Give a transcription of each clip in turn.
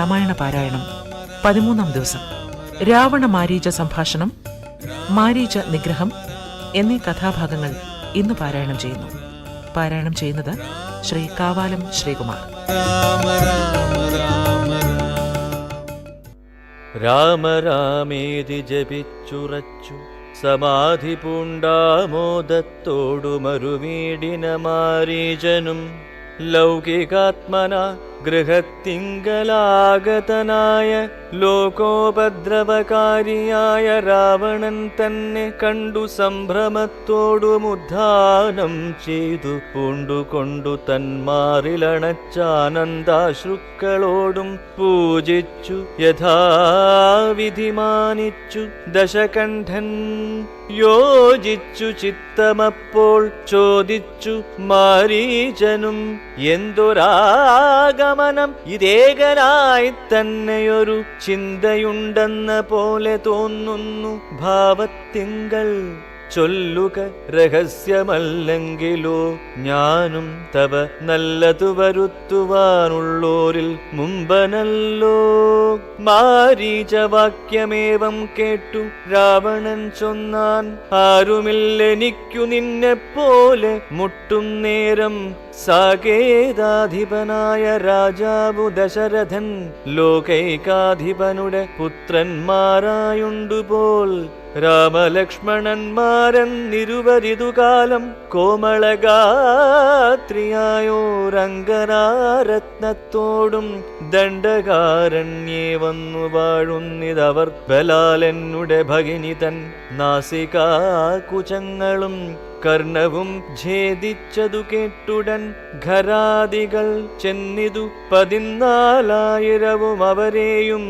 രാമായണ പാരായണം പതിമൂന്നാം ദിവസം. രാവണ മാരീച സംഭാഷണം മാരീച നിഗ്രഹം എന്നീ കഥാഭാഗങ്ങൾ ഇന്ന് പാരായണം ചെയ്യുന്നു. പാരായണം ചെയ്യുന്നത് ശ്രീ കാവാലം ശ്രീകുമാർ. രാമ രാമേതി ജപിച്ചുറച്ചു. സമാധി പൂണ്ടാമോദത്തോടു മറുവീടിന മാരീജനും ലൗകികാത്മന ഗൃഹത്തിങ്കലാഗതനായ ലോകോപദ്രവകാരിയായ രാവണൻ തന്നെ കണ്ടു സംഭ്രമത്തോടുമുദ്ധാനം ചെയ്തു പൂണ്ടുകൊണ്ടു തന്മാറിലണച്ചാനന്ദാശ്രുക്കളോടും പൂജിച്ചു യഥാവിധിമാനിച്ചു ദശകണ്ഠൻ യോജിച്ചു ചിത്തമപ്പോൾ ചോദിച്ചു മാരീചനും എന്തൊരാഗമനം ഇതേകനായി തന്നെയൊരു ചിന്തയുണ്ടെന്ന പോലെ തോന്നുന്നു. ഭാവത്തിങ്കൾ ചൊല്ലുക രഹസ്യമല്ലെങ്കിലോ ഞാനും തവ നല്ലതു വരുത്തുവാനുള്ളോരിൽ മുമ്പനല്ലോ. മാരീചവാക്യമേവം കേട്ടു രാവണൻ ചൊന്നാൻ ആരുമില്ലെനിക്കു നിന്നെപ്പോലെ മുട്ടും നേരം സാകേതാധിപനായ രാജാവു ദശരഥൻ ലോകൈകാധിപനുടെ പുത്രന്മാരായുണ്ടുപോൽ കോമളഗാത്രിയായോ രംഗനാരത്നത്തോടും ദണ്ഡകാരണ്യേ വന്നു വാഴുന്നിതവർ ബലാലെന്നുടെ ഭഗിനി തൻ നാസികാകുചങ്ങളും കർണവും ഛേദിച്ചതു കേട്ടുടൻ ഖരാദികൾ ചെന്നിതു പതിനാലായിരവും അവരെയും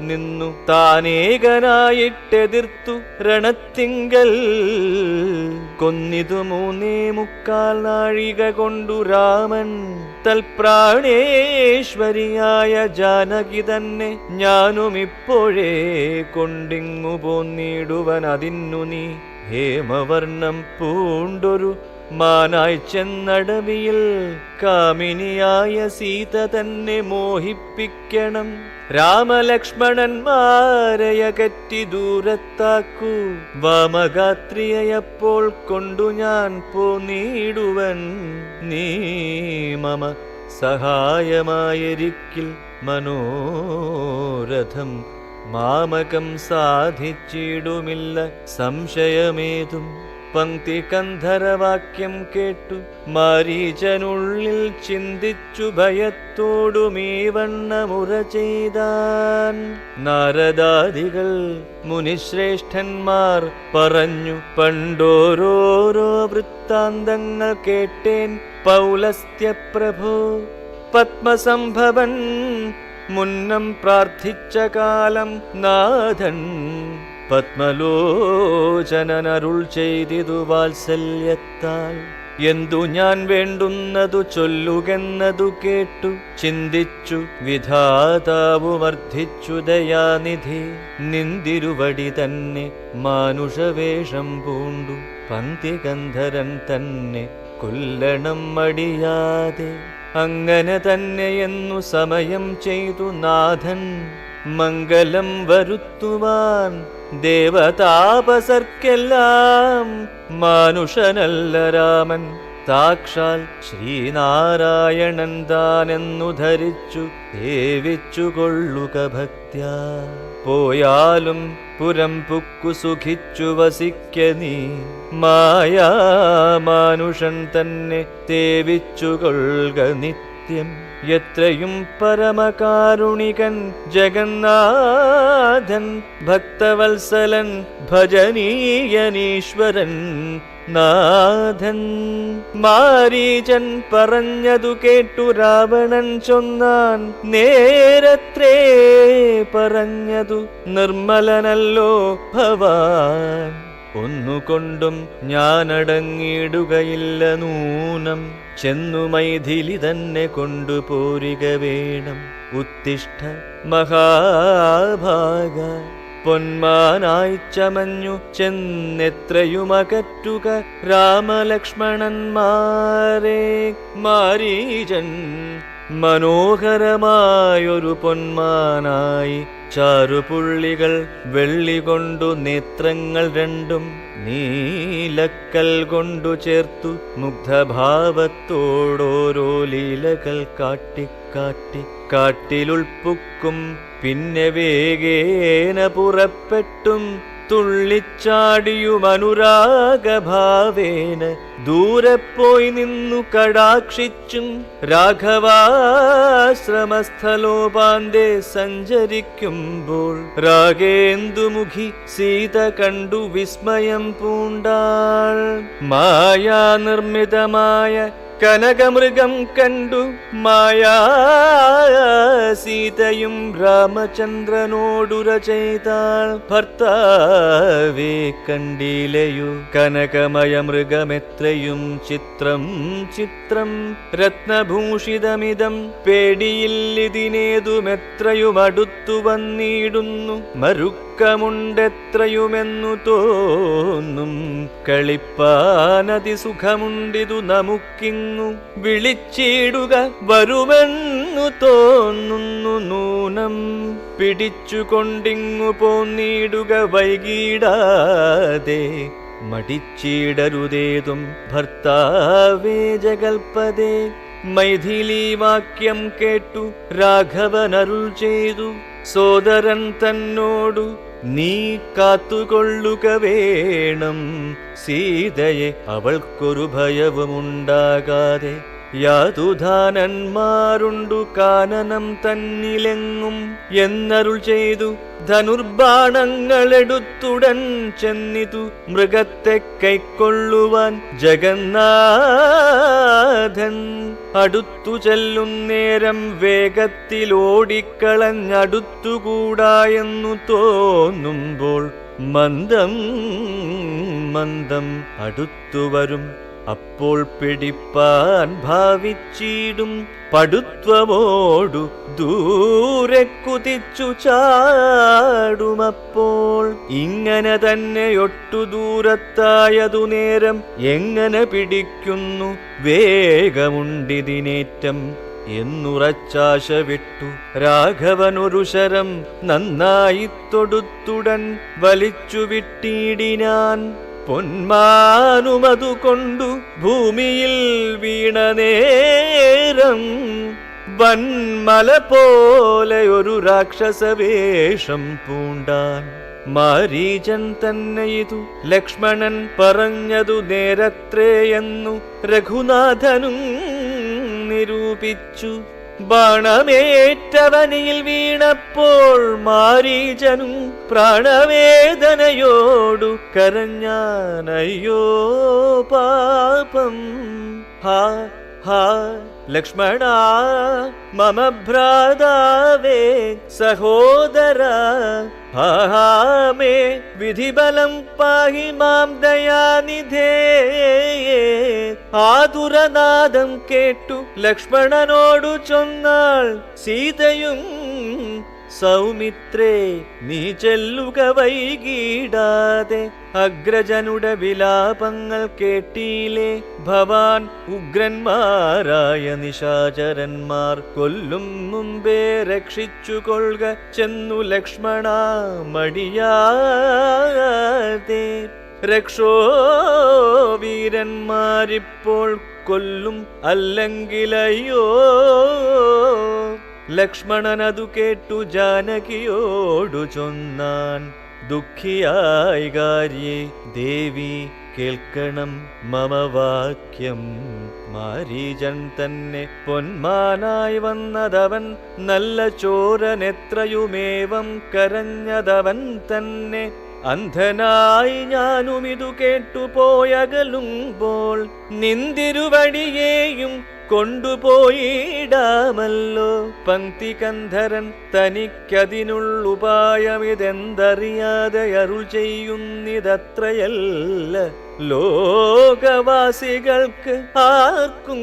നിന്നു താനേകനായിട്ടെതിർത്തു രണത്തിങ്കൽ. കൊന്നിതു മൂന്നേ മുക്കാൽ നാഴിക കൊണ്ടു രാമൻ. തൽപ്രാണേശ്വരിയായ ജാനകി തന്നെ ഞാനും ഇപ്പോഴേ കൊണ്ടിങ്ങു പോന്നിടുവൻ അതിന്നു നീ. ഹേമവർണം പൂണ്ടൊരു മാനായി ചെന്നടവിയിൽ കാമിനിയായ സീത തന്നെ മോഹിപ്പിക്കണം. രാമലക്ഷ്മണന്മാരയകറ്റി ദൂരത്താക്കൂ. വാമഗാത്രിയപ്പോൾ കൊണ്ടു ഞാൻ പോന്നിടുവൻ നീ മമ സഹായമായിരിക്കിൽ മനോരഥം. മാമകം സാധിച്ചിടുമില്ല സംശയമേതും. പങ്ക്തി കന്ധരവാക്യം കേട്ടു. മരീചനുള്ളിൽ ചിന്തിച്ചു ഭയത്തോടുമീവണ്ണമുറ ചെയ്താൻ. നാരദാദികൾ മുനിശ്രേഷ്ഠന്മാർ പറഞ്ഞു പണ്ടോരോരോ വൃത്താന്തങ്ങൾ കേട്ടേൻ പൗലസ്ത്യപ്രഭോ പത്മസംഭവൻ മുന്നം പ്രാർത്ഥിച്ച കാലം നാഥൻ. പത്മലോചനനരുൾ ചെയ്തിതു വാത്സല്യത്താൽ. എന്തു ഞാൻ വേണ്ടുന്നതു ചൊല്ലുകെന്നതു കേട്ടു ചിന്തിച്ചു വിധാതാവു വർദ്ധിച്ചു ദയാനിധി. നിന്തിരുവടി തന്നെ മാനുഷവേഷം പൂണ്ടു പന്തികന്ധരൻ തന്നെ കൊല്ലണം മടിയാതെ. അങ്ങനെ തന്നെയെന്നു സമയം ചെയ്തു നാഥൻ മംഗലം വരുത്തുവാൻ ദേവതാപസർക്കെല്ലാം മനുഷ്യനല്ല രാമൻ. സാക്ഷാൽ ശ്രീനാരായണൻ താനെന്നു ധരിച്ചു സേവിച്ചു കൊള്ളുക ഭക്ത്യ പോയാലും പുരം പുക്കു സുഖിച്ചു വസിക്ക നീ. മായാ മനുഷൻ തന്നെ സേവിച്ചു കൊള്ളുക നിത്യം. എത്രയും പരമകാരുണികൻ ജഗന്നാഥൻ ഭക്തവത്സലൻ ഭജനീയനീശ്വരൻ നാഥൻ. മാരീചൻ പറഞ്ഞതു കേട്ടു രാവണൻ ചൊന്നാൻ നേരത്രേ പറഞ്ഞതു നിർമ്മലനല്ലോ ഭവാൻ. ഒന്നുകൊണ്ടും ഞാനടങ്ങിയിടുകയില്ല നൂനം. ചെന്നു മൈഥിലി തന്നെ കൊണ്ടുപോരിക വേണം. ഉത്തിഷ്ഠ മഹാഭാഗ. പൊന്മാനായി ചമഞ്ഞു ചെന്നെത്രയുമകറ്റുക രാമലക്ഷ്മണന്മാരെ. മാരീജൻ മനോഹരമായൊരു പൊന്മാനായി ചാരുപുള്ളികൾ വെള്ളി കൊണ്ടു നേത്രങ്ങൾ രണ്ടും നീലക്കൽ കൊണ്ടു ചേർത്തു മുഗ്ധഭാവത്തോടോരോ ലീലകൾ കാട്ടിക്കാട്ടി കാട്ടിലുൾപ്പുക്കും പിന്നെ വേഗേന പുറപ്പെട്ടും തുള്ളിച്ചാടിയും അനുരാഗഭാവേന ദൂരെ പോയി നിന്നു കടാക്ഷിച്ചും രാഘവാശ്രമസ്ഥലോപാന്തേ സഞ്ചരിക്കുമ്പോൾ രാഗേന്ദുമുഖി സീത കണ്ടു വിസ്മയം പൂണ്ടാൾ. മായാ നിർമ്മിതമായ കനകമൃഗം കണ്ടു മായാ സീതയും രാമചന്ദ്രനോടുര ചെയ്താൾ. ഭർത്താവേ കണ്ടിലയു കനകമയ മൃഗമെത്രയും ചിത്രം ചിത്രം. രത്നഭൂഷിതമിതം പേടിയില്ലിതിനേതുമെത്രയും അടുത്തു വന്നിടുന്നു. മരുക്കമുണ്ടെത്രയുമെന്നു തോന്നും. കളിപ്പാനതി സുഖമുണ്ടിതു നമുക്കിങ്ങു വിളിച്ചിടുക വരുമെന്നു തോന്നുന്നു നൂനം. പിടിച്ചുകൊണ്ടിങ്ങു പോന്നിടുക വൈകിടാതെ മടിച്ചിടരുതേതും ഭർത്താവേ ജഗൽപദേ മൈഥിലി വാക്യം കേട്ടു രാഘവനരുൾ ചെയ്തു. സോദരൻ തന്നോടു നീ കാത്തുകൊള്ളുക വേണം. സീതയെ അവൾക്കൊരു ഭയവുമുണ്ടാകാതെ. യാതുധാനന്മാരുണ്ടു കാനനം തന്നിലെങ്ങും. എന്നരുൾ ചെയ്തു ധനുർബാണങ്ങളെടുത്തുടൻ ചെന്നിതു മൃഗത്തെ കൈക്കൊള്ളുവാൻ ജഗന്നാഥൻ. അടുത്തു ചെല്ലുന്നേരം വേഗത്തിൽ ഓടിക്കളഞ്ഞടുത്തുകൂടാ എന്നു തോന്നുമ്പോൾ മന്ദം മന്ദം അടുത്തു വരും. അപ്പോൾ പിടിപ്പാൻ ഭാവിച്ചിടും പടുത്വമോടു ദൂരെ കുതിച്ചു ചാടുമപ്പോൾ. ഇങ്ങനെ തന്നെ ഒട്ടു ദൂരത്തായതു നേരം എങ്ങനെ പിടിക്കുന്നു? വേഗമുണ്ടിതിനേറ്റം എന്നുറച്ചാശ വിട്ടു. രാഘവനൊരു ശരം നന്നായി തൊടുത്തുടൻ വലിച്ചു വിട്ടിടിനാൻ പൊന്മാനുമതു കൊണ്ടു ഭൂമിയിൽ വീണ നേരം വൻമല പോലെ ഒരു രാക്ഷസവേഷം പൂണ്ടാൻ മാരീചൻ തന്നെ ഇതു ലക്ഷ്മണൻ പറഞ്ഞതു നേരത്രേയെന്നു രഘുനാഥനും നിരൂപിച്ചു. ബാണമേറ്റവനിൽ വീണപ്പോൾ മാരീചനും പ്രാണവേദനയോടു കരഞ്ഞാനയ്യോ പാപം. ഹാ ലക്ഷ്മണ മമ ഭ്രാതാവേ സഹോദര ഹാമേ വിധിബലം പാഹി മാം ദയാനിധേ ആതുരനാദം കേട്ടു ലക്ഷ്മണനോടു ചൊന്നാൾ സീതയും സൗമിത്രേ നീ ചെല്ലുക വൈകിടാതെ. അഗ്രജനുടെ വിലാപങ്ങൾ കേട്ടീലേ ഭവാൻ ഉഗ്രന്മാരായ നിശാചരന്മാർ കൊല്ലും മുമ്പേ രക്ഷിച്ചു കൊള്ളുക ചെന്നു ലക്ഷ്മണ മടിയാതെ. രക്ഷോ വീരന്മാരിപ്പോൾ കൊല്ലും അല്ലെങ്കിലയ്യോ. ലക്ഷ്മണനതു കേട്ടു ജാനകിയോടു ചൊന്നാൻ. ദുഃഖിയായി കാര്യേ ദേവി കേൾക്കണം മമ വാക്യം. മാരീജൻ തന്നെ പൊന്മാനായി വന്നതവൻ നല്ല ചോരനെത്രയുമേവം കരഞ്ഞതവൻ തന്നെ. അന്ധനായി ഞാനും ഇതു കേട്ടുപോയകലുമ്പോൾ നിന്തിരുവടിയേയും കൊണ്ടുപോയിടാമല്ലോ. പങ്ക്തി കന്ധരൻ തനിക്കതിനുള്ളുപായമിതെന്തറിയാതെ അരുൾ ചെയ്യുന്നിതത്രയല്ല. ലോകവാസികൾക്ക് ആർക്കും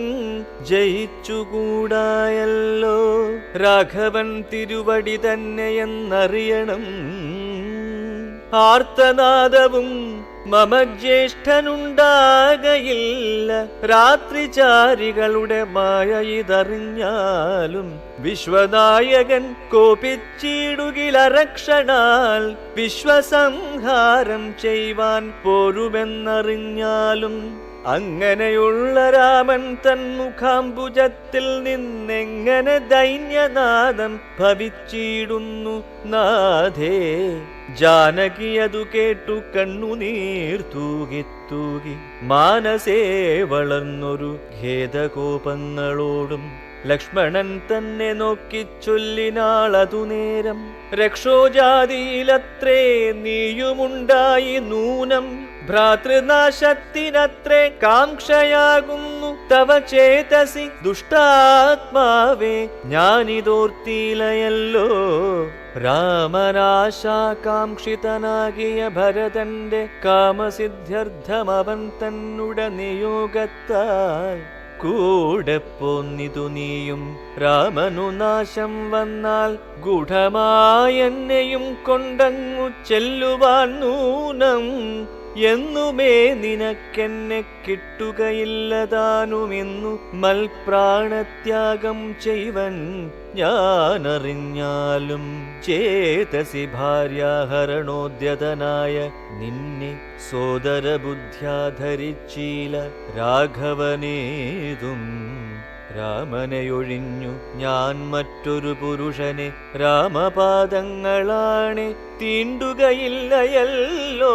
ജയിച്ചുകൂടായല്ലോ. രാഘവൻ തിരുവടി തന്നെയെന്നറിയണം ആർത്തനാദവും മമ ജ്യേഷ്ഠനുണ്ടാകയില്ല രാത്രിചാരികളുടെ മായ ഇതറിഞ്ഞാലും വിശ്വനായകൻ കോപിച്ചിടുകിലരക്ഷണാൽ വിശ്വസംഹാരം ചെയ്യുവാൻ പോരുമെന്നറിഞ്ഞാലും അങ്ങനെയുള്ള രാമൻ തൻ മുഖാംബുജത്തിൽ നിന്നെങ്ങനെ ദൈന്യനാദം ഭവിച്ചിടുന്നു നാഥേ. ജാനകി അതു കേട്ടു കണ്ണുനീർ തൂകി തൂകി. മാനസേ വളർന്നൊരു ഖേദകോപങ്ങളോടും ലക്ഷ്മണൻ തന്നെ നോക്കി ചൊല്ലിനാളതു നേരം. രക്ഷോജാതിയിലത്രേ നീയുമുണ്ടായി നൂനം. ഭ്രാതൃനാശത്തിനത്രേ കാംക്ഷയാകുന്നു. തവ ചേതസി ദുഷ്ടാത്മാവേ ഞാനിതോർത്തിയിലയല്ലോ രാമനാശാകാംക്ഷിതനാകിയ ഭരതന്റെ കാമസിദ്ധ്യർത്ഥമവൻ തന്നുട നിയോഗത്താൽ കൂടെ പോന്നിതു നീയും. രാമനു നാശം വന്നാൽ ഗുഢമായെന്നെയും കൊണ്ടങ്ങു ചെല്ലുവാൻ നൂനം എന്നുമേ നിനക്കെന്നെ കിട്ടുകയില്ലതാനുമെന്നു മൽപ്രാണത്യാഗം ചെയ്വൻ ഞാനറിഞ്ഞാലും ചേതസി ഭാര്യാഹരണോദ്യതനായ നിന്നെ സോദരബുദ്ധ്യാധരിച്ചീല രാഘവനേതും രാമനെയൊഴിഞ്ഞു ഞാൻ മറ്റൊരു പുരുഷനെ. രാമപാദങ്ങളാണ്. തീണ്ടുകയില്ലയല്ലോ.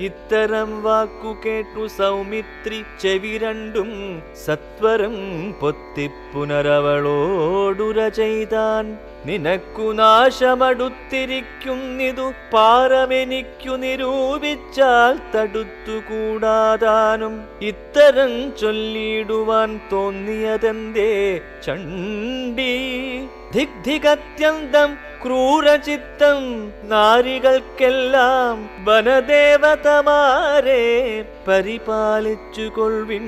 ഇത്തരം വാക്കു കേട്ടു സൗമിത്രി ചെവി രണ്ടും സത്വരം പൊത്തിപ്പുനരവളോടുര ചെയ്താൻ. നിനക്കു നാശമടുത്തിരിക്കുന്നിതു പാരമെനിക്കു നിരൂപിച്ചാൽ തടുത്തുകൂടാതാനും. ഇത്തരം ചൊല്ലിയിടുവാൻ തോന്നിയതെന്തേ ചണ്ഡി? ദിഗ്ധികത്യന്തം ക്രൂരചിത്തം നാരികൾക്കെല്ലാം വനദേവതമാരെ പരിപാലിച്ചു കൊൾവിൻ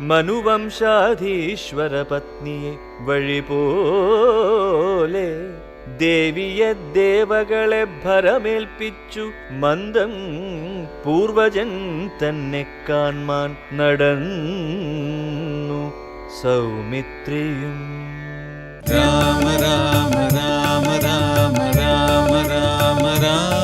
മനുവംശാധീശ്വര പത്നിയെ വഴി പോലെ ദേവിയെ ദേവകളെ ഭരമേൽപ്പിച്ചു മന്ദം പൂർവജൻ തന്നെ കാൺമാൻ നടന്നു സൗമിത്രിയും. രാമ രാമ രാമ. Ram.